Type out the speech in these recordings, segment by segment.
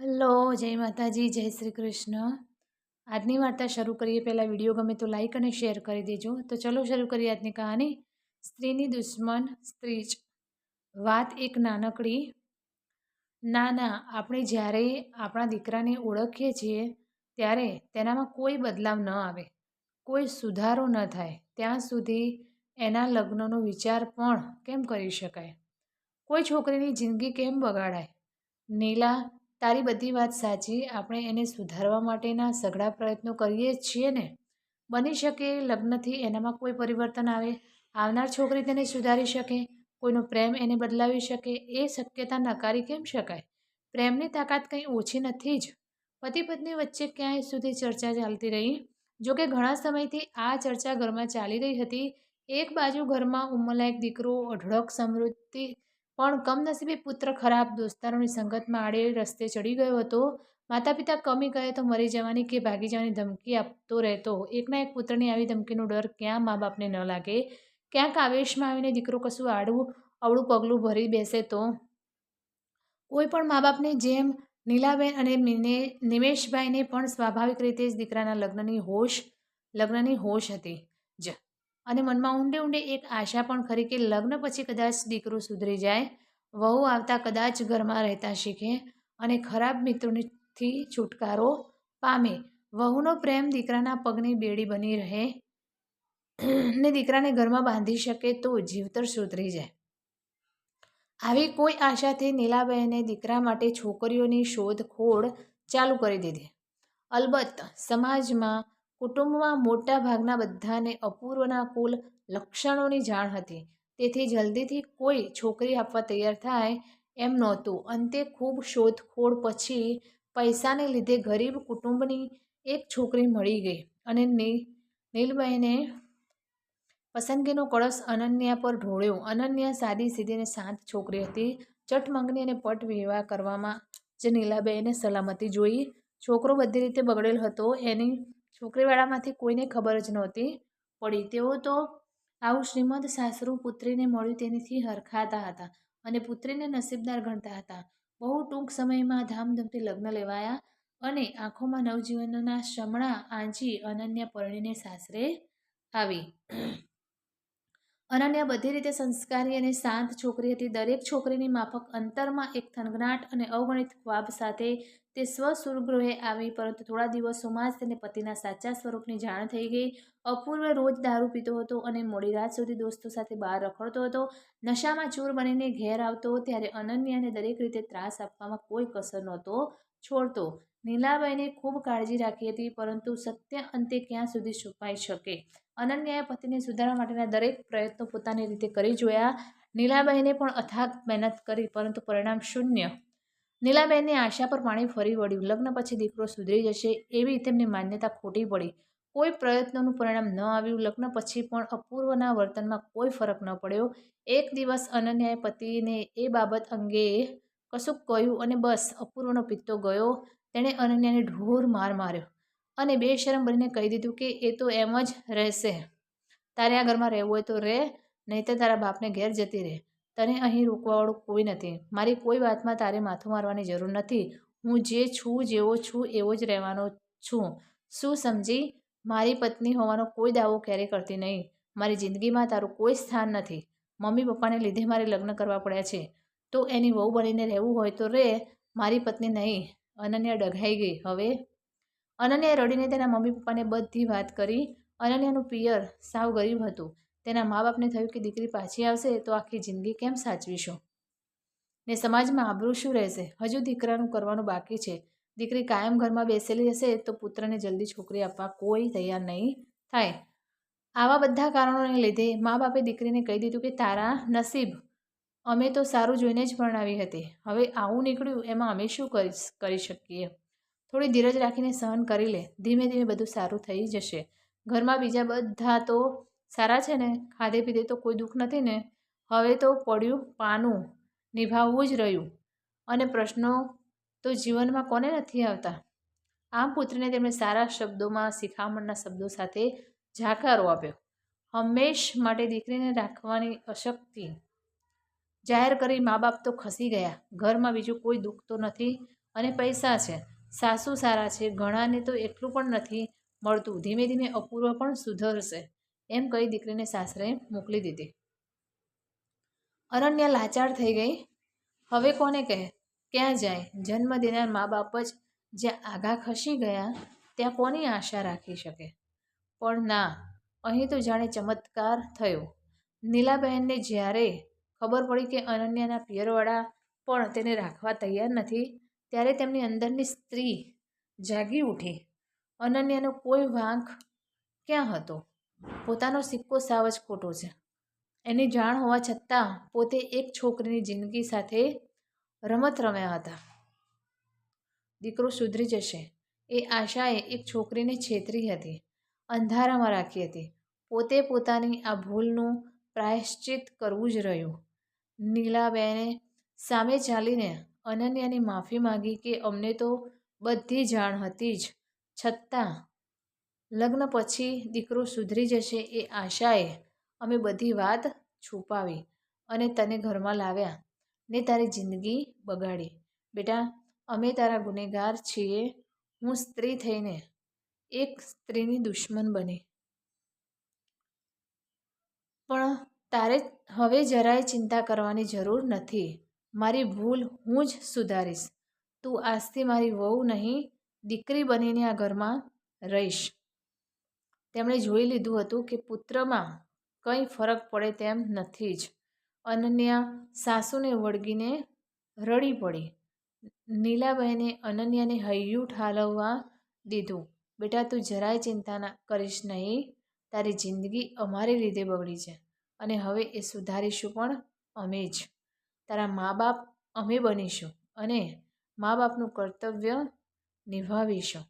Hello, જય માતાજી, જય શ્રી કૃષ્ણ. આજની વાર્તા શરૂ કરીએ. પહેલાં વીડિયો ગમે તો લાઈક અને શેર કરી દેજો. તો ચલો શરૂ કરીએ આજની કહાની. સ્ત્રીની દુશ્મન, સ્ત્રી જ. વાત એક નાનકડી. ના ના, આપણે જ્યારે આપણા દીકરાને ઓળખીએ છીએ, ત્યારે તેનામાં કોઈ બદલાવ ન આવે. કોઈ સુધારો ન થાય. ત્યાં સુધી એના લગ્નનો વિચાર પણ કેમ કરી શકાય? કોઈ છોકરીની જિંદગી કેમ બગાડાય? નીલા તારી બધી વાત સાચી. આપણે એને સુધારવા માટેના સઘળા પ્રયત્નો કરીએ છીએ ને. બની શકે લગ્નથી એનામાં કોઈ પરિવર્તન આવે. આવનાર છોકરી તેને સુધારી શકે. કોઈનો પ્રેમ એને બદલાવી શકે. એ શક્યતા નકારી કેમ શકાય? પ્રેમની તાકાત કંઈ ઓછી નથી જ. પતિ પત્ની વચ્ચે ક્યાંય સુધી ચર્ચા ચાલતી રહી. જોકે ઘણા સમયથી આ ચર્ચા ઘરમાં ચાલી રહી હતી. એક બાજુ ઘરમાં ઉંમરલાયક દીકરો, અઢળક સમૃદ્ધિ પણ કમનસીબે પુત્ર ખરાબ દોસ્તારોની સંગતમાં આડે રસ્તે ચડી ગયો હતો. માતા પિતા કમી કહે તો મરી જવાની કે ભાગી જવાની ધમકી આપતો રહેતો. એકના એક પુત્રની આવી ધમકીનો ડર ક્યાં મા બાપને ન લાગે? ક્યાંક આવેશમાં આવીને દીકરો કશું આડવું, અવળું પગલું ભરી બેસે તો? કોઈ પણ મા બાપને જેમ નીલાબેન અને નિમેશભાઈને પણ સ્વાભાવિક રીતે જ દીકરાના લગ્નની હોશ લગ્નની હોશ હતી. જ અને મનમાં ઊંડે ઊંડે એક આશા પણ ખરી કે લગ્ન પછી કદાચ દીકરો સુધરી જાય, વહુ આવતા કદાચ ઘરમાં રહેતા શીખે અને ખરાબ મિત્રોથી છુટકારો પામે. વહુનો પ્રેમ દીકરાના પગની બેડી બની રહે ને દીકરાને ઘરમાં બાંધી શકે તો જીવતર સુધરી જાય. આવી કોઈ આશાથી નીલાબહેને દીકરા માટે છોકરીઓની શોધખોળ ચાલુ કરી દીધી. અલબત્ત સમાજમાં કુટુંબમાં મોટા ભાગના બધાને અપૂર્વના કુલ લક્ષણોની જાણ હતી. તેથી જલ્દીથી કોઈ છોકરી આપવા તૈયાર થાય એમ નહોતું. અંતે ખૂબ શોધખોળ પછી પૈસાને લીધે ગરીબ કુટુંબની એક છોકરી મળી ગઈ અને નીલબહેને પસંદગીનો કળશ અનન્યા પર ઢોળ્યો. અનન્યા સાદી સીધી અને શાંત છોકરી હતી. ચટમંગની અને પટ વિવાહ કરવામાં જે નીલાબેને સલામતી જોઈ. છોકરો બધી રીતે બગડેલ હતો. એની છોકરીવાળામાંથી કોઈને ખબર જ નહોતી પડી. તેઓ તો આવું શ્રીમદ સાસરું પુત્રીને મળ્યું તેનીથી હરખાતા હતા અને પુત્રીને નસીબદાર ગણતા હતા. બહુ ટૂંક સમયમાં ધામધૂમથી લગ્ન લેવાયા અને આંખોમાં નવજીવનના શમણા આંજી, અનન્યા પરણીને સાસરે આવી. અનન્યા બધી રીતે સંસ્કારી અને શાંત છોકરી હતી. દરેક છોકરીની માફક અંતરમાં એક થનગનાટ અને અવગણિત ખ્વાબ સાથે તે સ્વસુરગૃહે આવી, પરંતુ થોડા દિવસોમાં જ તેને પતિના સાચા સ્વરૂપની જાણ થઈ ગઈ. અપૂર્વ રોજ દારૂ પીતો હતો અને મોડી રાત સુધી દોસ્તો સાથે બહાર રખડતો હતો. નશામાં ચૂર બનીને ઘેર આવતો ત્યારે અનન્યાને દરેક રીતે ત્રાસ આપવામાં કોઈ કસર નહોતો છોડતો. નીલાબાઈને ખૂબ કાળજી રાખી હતી, પરંતુ સત્ય અંતે ક્યાં સુધી છુપાઈ શકે? અનન્યાએ પતિને સુધારવા માટેના દરેક પ્રયત્નો પોતાની રીતે કરી જોયા. નીલાબાઈને પણ અથાગ મહેનત કરી, પરંતુ પરિણામ શૂન્ય નીલાબહેનની આશા પર પાણી ફરી વળ્યું. લગ્ન પછી દીકરો સુધરી જશે એવી તેમની માન્યતા ખોટી પડી. કોઈ પ્રયત્નોનું પરિણામ ન આવ્યું. લગ્ન પછી પણ અપૂર્વના વર્તનમાં કોઈ ફરક ન પડ્યો. એક દિવસ અનન્યાએ પતિને એ બાબત અંગે કશુંક કહ્યું અને બસ અપૂર્વનો પિત્તો ગયો. તેણે અનન્યાને ઢોર માર માર્યો અને બે શરમ બનીને કહી દીધું કે એ તો એમ જ રહેશે. તારે આ ઘરમાં રહેવું હોય તો રહે નહીં તો તારા બાપને ઘેર જતી રહે. તને અહીં રોકવાવાળું કોઈ નથી. મારી કોઈ વાતમાં તારે માથું મારવાની જરૂર નથી. હું જે છું, જેવો છું, એવો જ રહેવાનો છું. શું સમજી? મારી પત્ની હોવાનો કોઈ દાવો ક્યારેય કરતી નહીં. મારી જિંદગીમાં તારું કોઈ સ્થાન નથી. મમ્મી પપ્પાને લીધે મારે લગ્ન કરવા પડ્યા છે. તો એની વહુ બનીને રહેવું હોય તો રે. મારી પત્ની નહીં. અનન્યા ડઘાઈ ગઈ. હવે? અનન્યાએ રડીને તેના મમ્મી પપ્પાને બધી વાત કરી. અનન્યાનું પિયર સાવ ગરીબ હતું. તેના મા બાપને થયું કે દીકરી પાછી આવશે તો આખી જિંદગી કેમ સાચવીશું? ને સમાજમાં આબરૂ શું રહેશે? હજુ દીકરાનું કરવાનું બાકી છે. દીકરી કાયમ ઘરમાં બેસેલી હશે તો પુત્રને જલ્દી છોકરી આપવા કોઈ તૈયાર નહીં થાય. આવા બધા કારણોને લીધે મા બાપે દીકરીને કહી દીધું કે, તારા નસીબ, અમે તો સારું જોઈને જ પરણાવી હતી. હવે આવું નીકળ્યું એમાં અમે શું કરી કરી શકીએ? થોડી ધીરજ રાખીને સહન કરી લે. ધીમે ધીમે બધું સારું થઈ જશે. ઘરમાં બીજા બધા તો સારા છે ને? ખાધે પીધે તો કોઈ દુઃખ નથી ને? હવે તો પડ્યું પાનું, નિભાવવું જ રહ્યું. અને પ્રશ્નો તો જીવનમાં કોને નથી આવતા? આમ પુત્રીને તેમણે સારા શબ્દોમાં, શિખામણના શબ્દો સાથે જાકારો આપ્યો. હંમેશ માટે દીકરીને રાખવાની અશક્તિ. જાહેર કરી મા બાપ તો ખસી ગયા. ઘરમાં બીજું કોઈ દુઃખ તો નથી અને પૈસા છે. સાસુ સારા છે. ઘણાને તો એટલું પણ નથી મળતું. ધીમે ધીમે અપૂર્વ પણ સુધરશે. એમ કહી દીકરીને સાસરે મોકલી દીધી. અનન્યા લાચાર થઈ ગઈ. હવે કોને કહે? ક્યાં જાય? જન્મ દેનાર મા બાપ જ જ્યાં આઘા ખસી ગયા, ત્યાં કોની આશા રાખી શકે? પણ ના, અહીં તો જાણે ચમત્કાર થયો. નીલાબહેનને જ્યારે ખબર પડી કે અનન્યાના પિયરવાળા પણ તેને રાખવા તૈયાર નથી, ત્યારે તેમની અંદરની સ્ત્રી જાગી ઉઠી. અનન્યાનો કોઈ વાંક ક્યાં હતો? પોતાનો સિક્કો સાવ જ ખોટો છે. એની જાણ હોવા છતાં પોતે એક છોકરીની જિંદગી સાથે રમત રમ્યા હતા. દીકરો સુધરી જશે એ આશાએ એક છોકરીને છેતરી હતી, અંધારામાં રાખી હતી. પોતે પોતાની આ ભૂલનું પ્રાયશ્ચિત કરવું જ રહ્યું. નીલાબેને સામે ચાલીને અનન્યાની માફી માંગી કે અમને તો બધી જાણ હતી જ, છતાં લગ્ન પછી દીકરો સુધરી જશે એ આશાએ અમે બધી વાત છુપાવી અને તને ઘરમાં લાવ્યા ને તારી જિંદગી બગાડી. બેટા, અમે તારા ગુનેગાર છીએ. હું સ્ત્રી થઈને એક સ્ત્રીની દુશ્મન બની. પણ તારે હવે જરાય ચિંતા કરવાની જરૂર નથી. મારી ભૂલ હું જ સુધારીશ. તું આજથી મારી વહુ નહીં, દીકરી બનીને આ ઘરમાં રહીશ. તેમણે જોઈ લીધું હતું કે પુત્રમાં કંઈ ફરક પડે તેમ નથી જ. અનન્યા સાસુને વળગીને રડી પડી. નીલાબહેને અનન્યાને હૈયું ઠાલવવા દીધું, બેટા, તું જરાય ચિંતા ના કરીશ નહીં. તારી જિંદગી અમારી લીધે બગડી છે અને હવે એ સુધારીશું પણ અમે જ. તારા મા બાપ અમે બનીશું અને મા બાપનું કર્તવ્ય નિભાવીશું.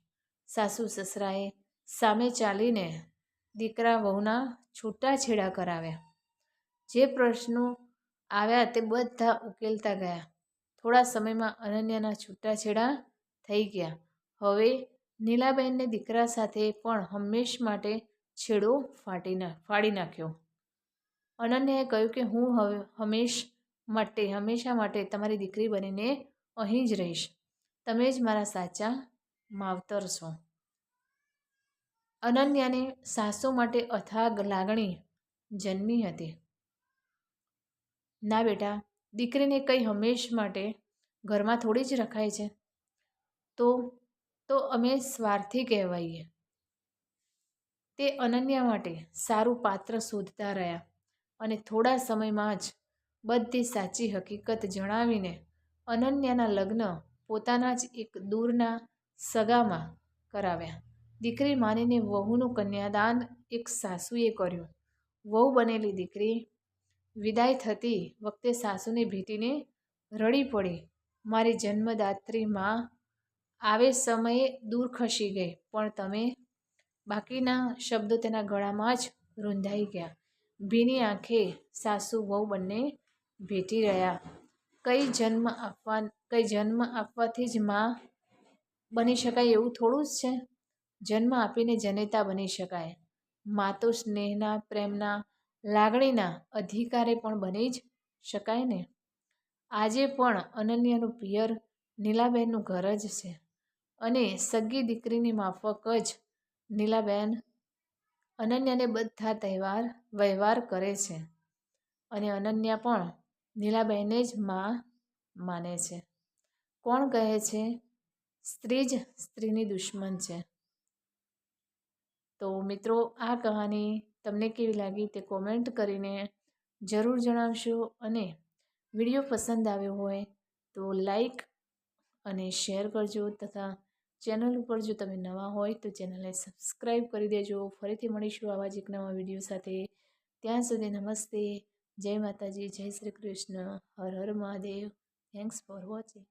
સાસુ સસરાએ સામે ચાલીને દીકરા વહુના છૂટાછેડા કરાવ્યા. જે પ્રશ્નો આવ્યા તે બધા ઉકેલતા ગયા. થોડા સમયમાં અનન્યાના છૂટાછેડા થઈ ગયા. હવે નીલાબેનને દીકરા સાથે પણ હંમેશ માટે છેડો ફાટી ના, ફાડી નાખ્યો. અનન્યાએ કહ્યું કે હું હવે હંમેશ માટે, હંમેશા માટે તમારી દીકરી બનીને અહીં જ રહીશ. તમે જ મારા સાચા માવતર છો. અનન્યાને સાસુ માટે અથાગ લાગણી જન્મી હતી. ના બેટા, દીકરીને કંઈ હંમેશ માટે ઘરમાં થોડી જ રખાય છે. તો તો અમે સ્વાર્થી કહેવાઈએ. તે અનન્યા માટે સારું પાત્ર શોધતા રહ્યા અને થોડા સમયમાં જ બધી સાચી હકીકત જણાવીને અનન્યાના લગ્ન પોતાના જ એક દૂરના સગામાં કરાવ્યા. દીકરી માનીને વહુનું કન્યાદાન એક સાસુએ કર્યું. વહુ બનેલી દીકરી વિદાય થતી વખતે સાસુને ભેટીને રડી પડી. મારી જન્મદાત્રી માં આવે સમયે દૂર ખસી ગઈ, પણ તમે બાકીના શબ્દો તેના ગળામાં જ રૂંધાઈ ગયા. ભીની આંખે સાસુ, વહુ બંને ભેટી રહ્યા. કઈ જન્મ આપવા, કઈ જન્મ આપવાથી જ માં બની શકાય એવું થોડું જ છે? જન્મ આપીને જનેતા બની શકાય. મા તો સ્નેહના, પ્રેમના, લાગણીના અધિકારે પણ બની જ શકાય ને? આજે પણ અનન્યાનું પિયર નીલાબેનનું ઘર જ છે અને સગી દીકરીની માફક જ નીલાબેન અનન્યાને બધા તહેવાર, વ્યવહાર કરે છે અને અનન્યા પણ નીલાબહેને જ મા માને છે. કોણ કહે છે? સ્ત્રી જ સ્ત્રીની દુશ્મન છે. તો મિત્રો, આ કહાની તમને કેવી લાગી તે કોમેન્ટ કરીને જરૂર જણાવશો અને વીડિયો પસંદ આવ્યો હોય તો લાઈક અને શેર કરજો તથા ચેનલ ઉપર જો તમે નવા હોય તો ચેનલને સબસ્ક્રાઈબ કરી દેજો. ફરીથી મળીશું આવા જ એક નવા વીડિયો સાથે. ત્યાં સુધી નમસ્તે. જય માતાજી. જય શ્રી કૃષ્ણ. હર હર મહાદેવ. Thanks for watching